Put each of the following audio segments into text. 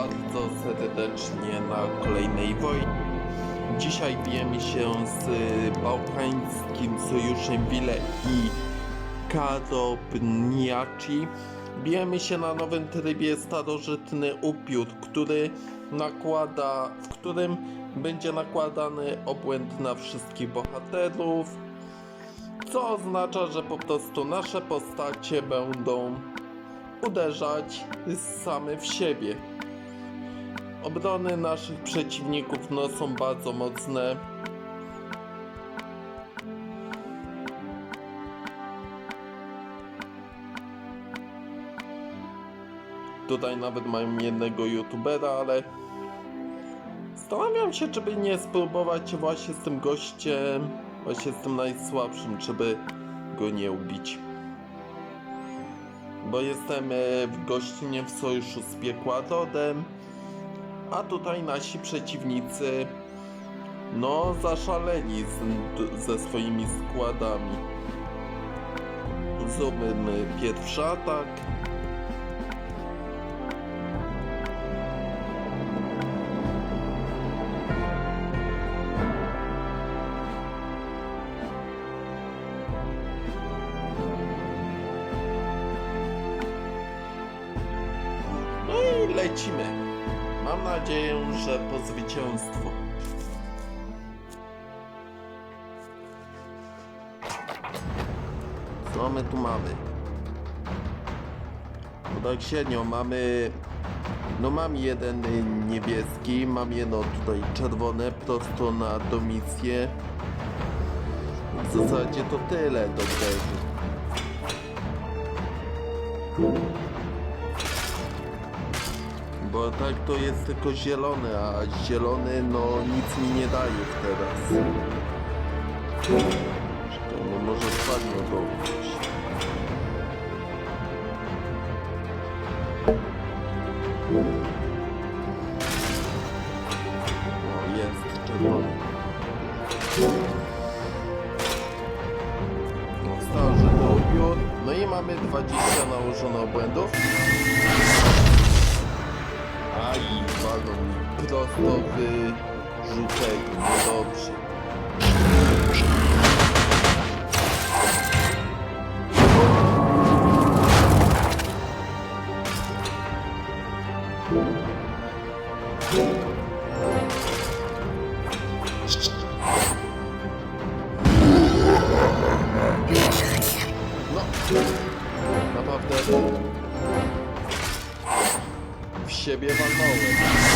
bardzo serdecznie na kolejnej wojnie. Dzisiaj bijemy się z bałkańskim sojuszem Wile i Karobniaci. Bijemy się na nowym trybie starożytny upiór, który nakłada, w którym będzie nakładany obłęd na wszystkich bohaterów, co oznacza, że po prostu nasze postacie będą uderzać same w siebie. Obrony naszych przeciwników no, są bardzo mocne. Tutaj nawet mają jednego youtubera, ale zastanawiam się, czy by nie spróbować właśnie z tym gościem, właśnie z tym najsłabszym, czy by go nie ubić bo jestem e, w gościnie w sojuszu z Piekładodem, a tutaj nasi przeciwnicy no zaszaleni z, ze swoimi składami. Zróbmy pierwszy atak. No lecimy. Mam nadzieję, że po zwycięstwo. Co my tu mamy? No tak średnio mamy... No mam jeden niebieski, mam jedno tutaj czerwone, prosto na domisję. W zasadzie to tyle do tego. Bo tak to jest tylko zielony, a zielony no nic mi nie daje teraz. Czekaj, no może spadnie go No, naprawdę w siebie walnąłem.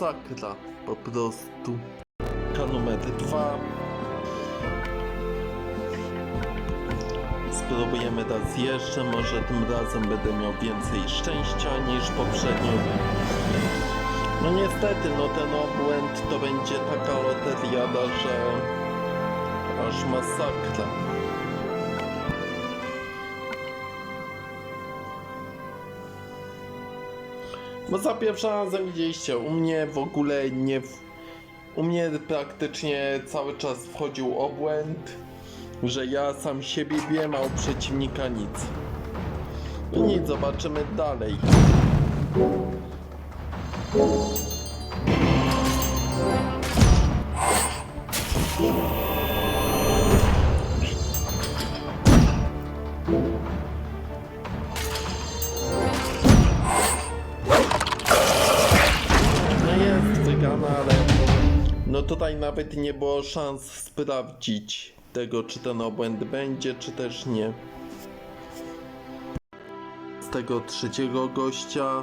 Masakra po prostu. Kanumer 2. Spróbujemy raz jeszcze, może tym razem będę miał więcej szczęścia niż poprzednio. No niestety, no ten obłęd to będzie taka loteriada, że aż masakra. Bo za pierwszym razem widzieliście, u mnie w ogóle nie... U mnie praktycznie cały czas wchodził obłęd, że ja sam siebie biłem, a u przeciwnika nic. Nic, zobaczymy dalej. No nawet nie było szans sprawdzić tego, czy ten obłęd będzie, czy też nie. Z tego trzeciego gościa.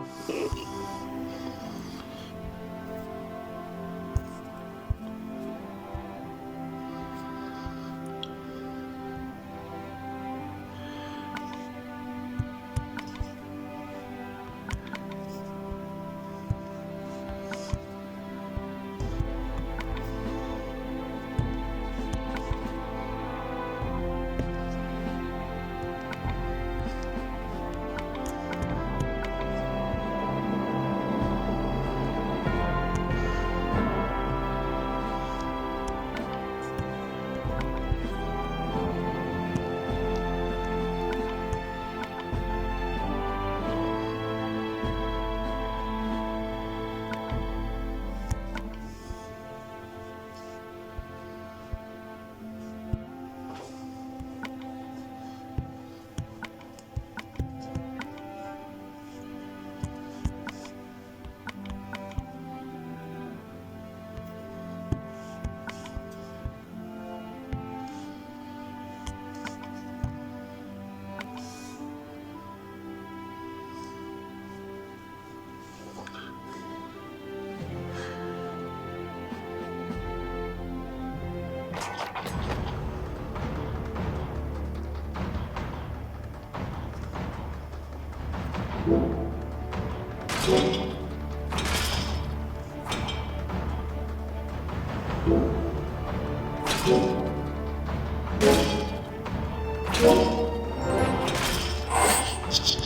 you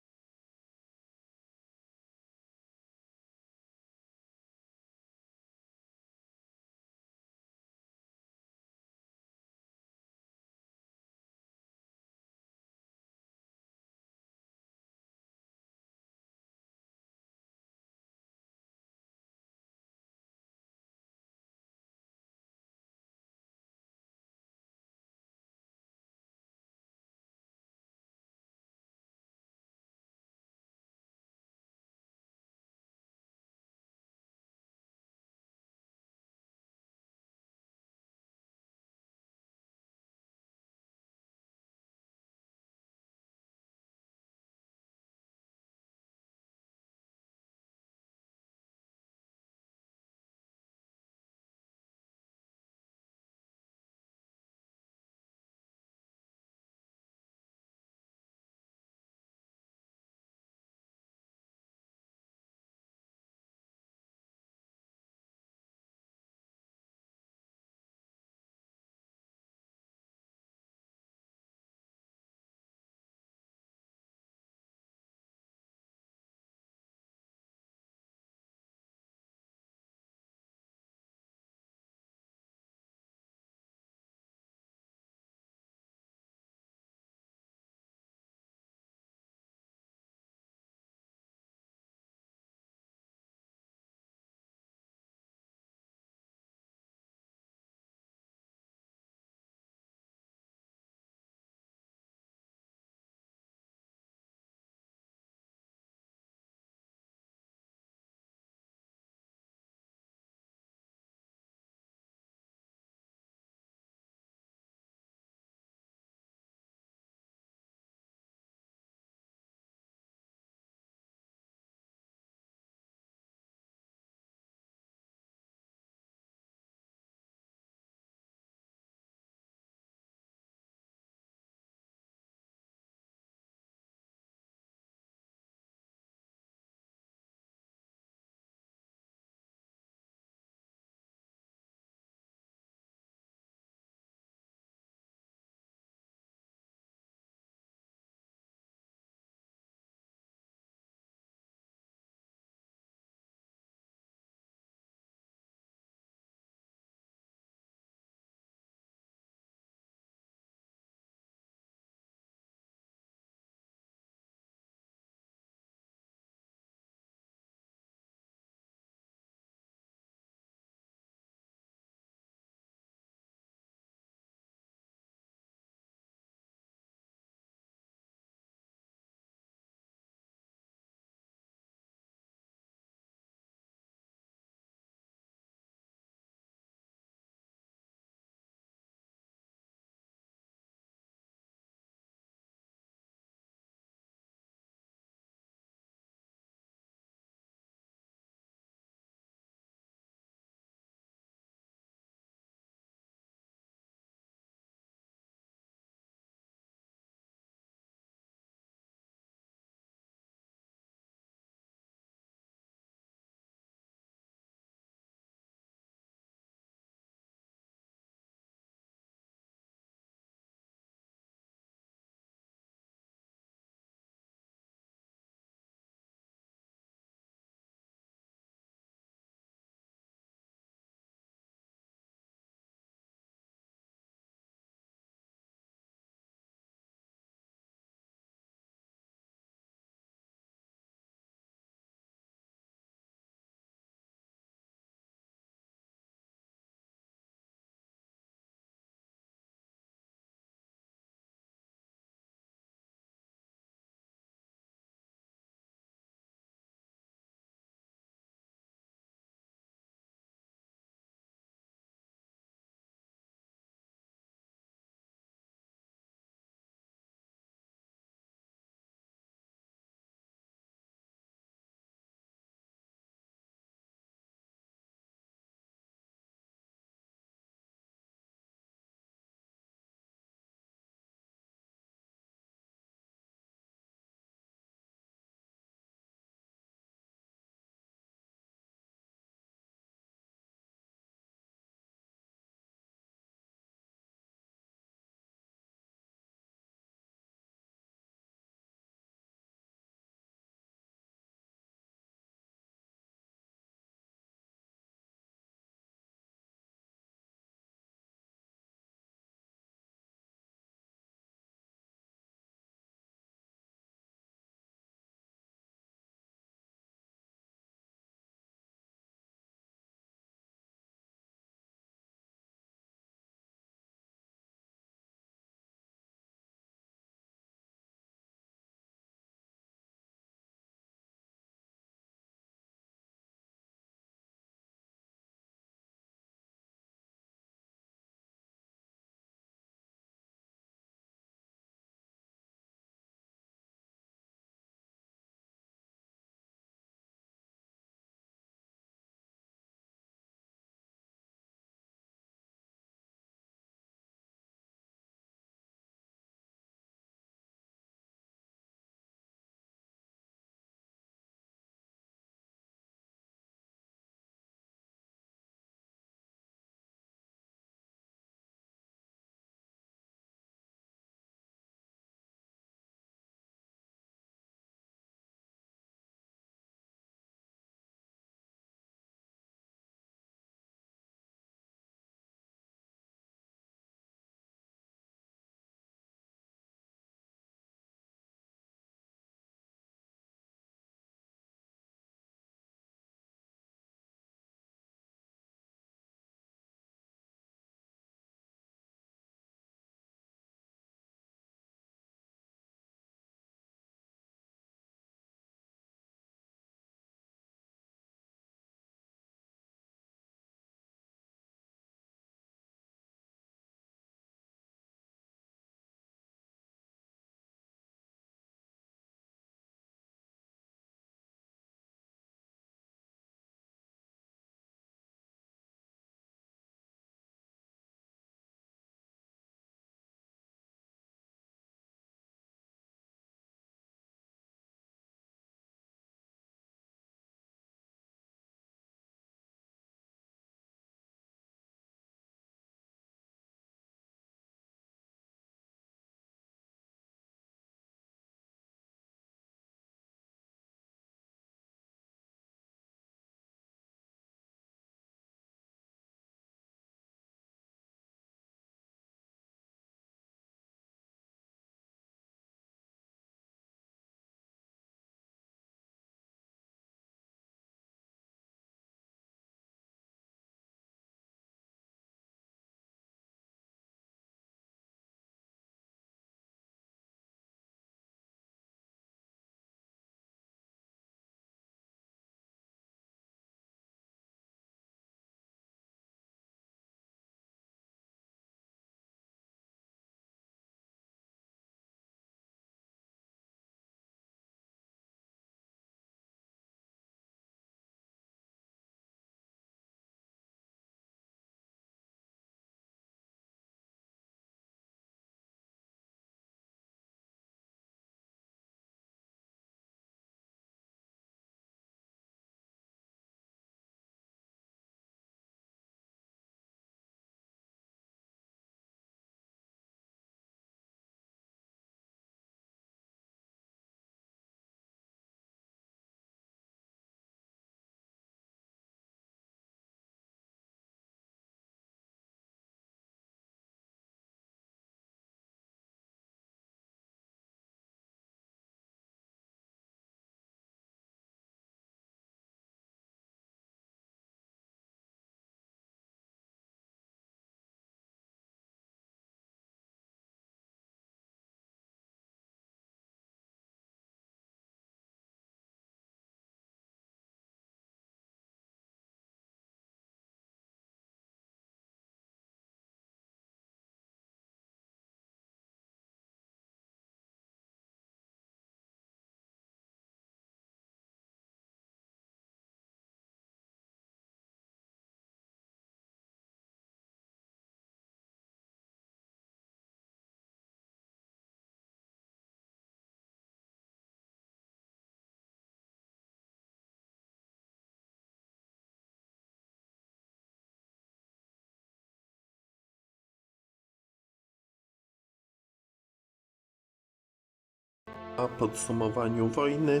na podsumowaniu wojny.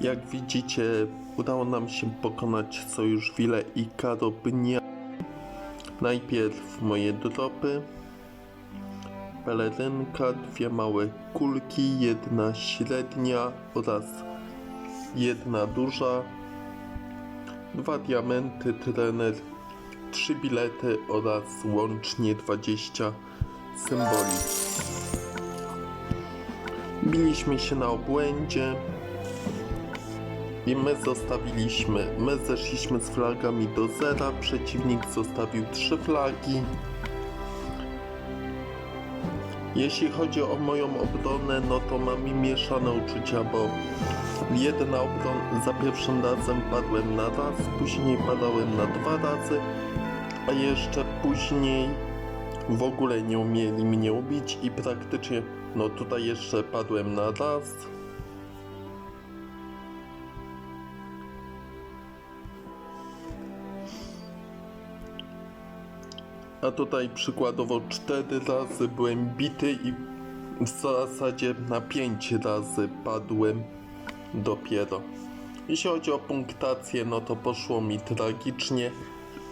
Jak widzicie, udało nam się pokonać sojusz Wile i Karobnia. Najpierw moje dropy. Pelerynka, dwie małe kulki, jedna średnia oraz jedna duża. Dwa diamenty, trener, trzy bilety oraz łącznie 20 symboli. Biliśmy się na obłędzie i my zostawiliśmy, my zeszliśmy z flagami do zera, przeciwnik zostawił trzy flagi. Jeśli chodzi o moją obronę, no to mam mieszane uczucia, bo jedna obrona, za pierwszym razem padłem na raz, później padałem na dwa razy, a jeszcze później w ogóle nie umieli mnie ubić i praktycznie, no tutaj jeszcze padłem na raz. A tutaj przykładowo cztery razy byłem bity i w zasadzie na pięć razy padłem dopiero. Jeśli chodzi o punktację, no to poszło mi tragicznie.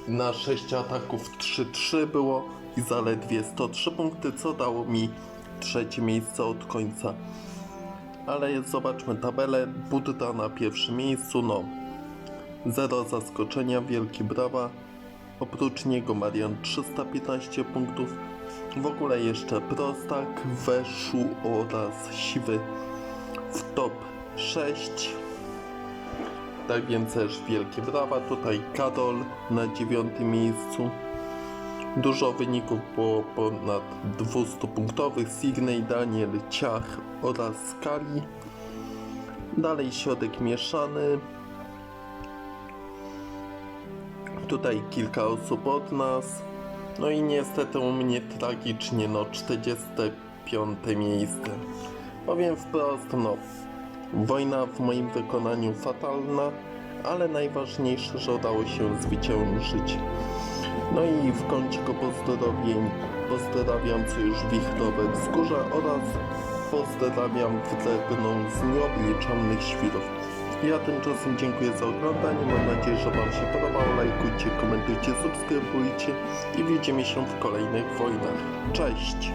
Na 6 ataków 3-3 było i zaledwie 103 punkty, co dało mi trzecie miejsce od końca. Ale zobaczmy tabelę. Budda na pierwszym miejscu, no. Zero zaskoczenia, wielkie brawa. Oprócz niego Marian 315 punktów. W ogóle jeszcze Prostak, Weszu oraz Siwy w top 6. Tak więc też wielkie brawa. Tutaj Karol na dziewiątym miejscu. Dużo wyników było ponad 200 punktowych. Signey, Daniel, Ciach oraz Skali. Dalej środek mieszany. Tutaj kilka osób od nas. No i niestety u mnie tragicznie, no 45 miejsce. Powiem wprost, no wojna w moim wykonaniu fatalna, ale najważniejsze, że udało się zwyciężyć. No i w kąciku pozdrowień pozdrawiam Sojusz Wichrowe Wzgórza oraz pozdrawiam wredną z nieobliczalnych świrów. Ja tymczasem dziękuję za oglądanie, mam nadzieję, że Wam się podobało. Lajkujcie, komentujcie, subskrybujcie i widzimy się w kolejnych wojnach. Cześć!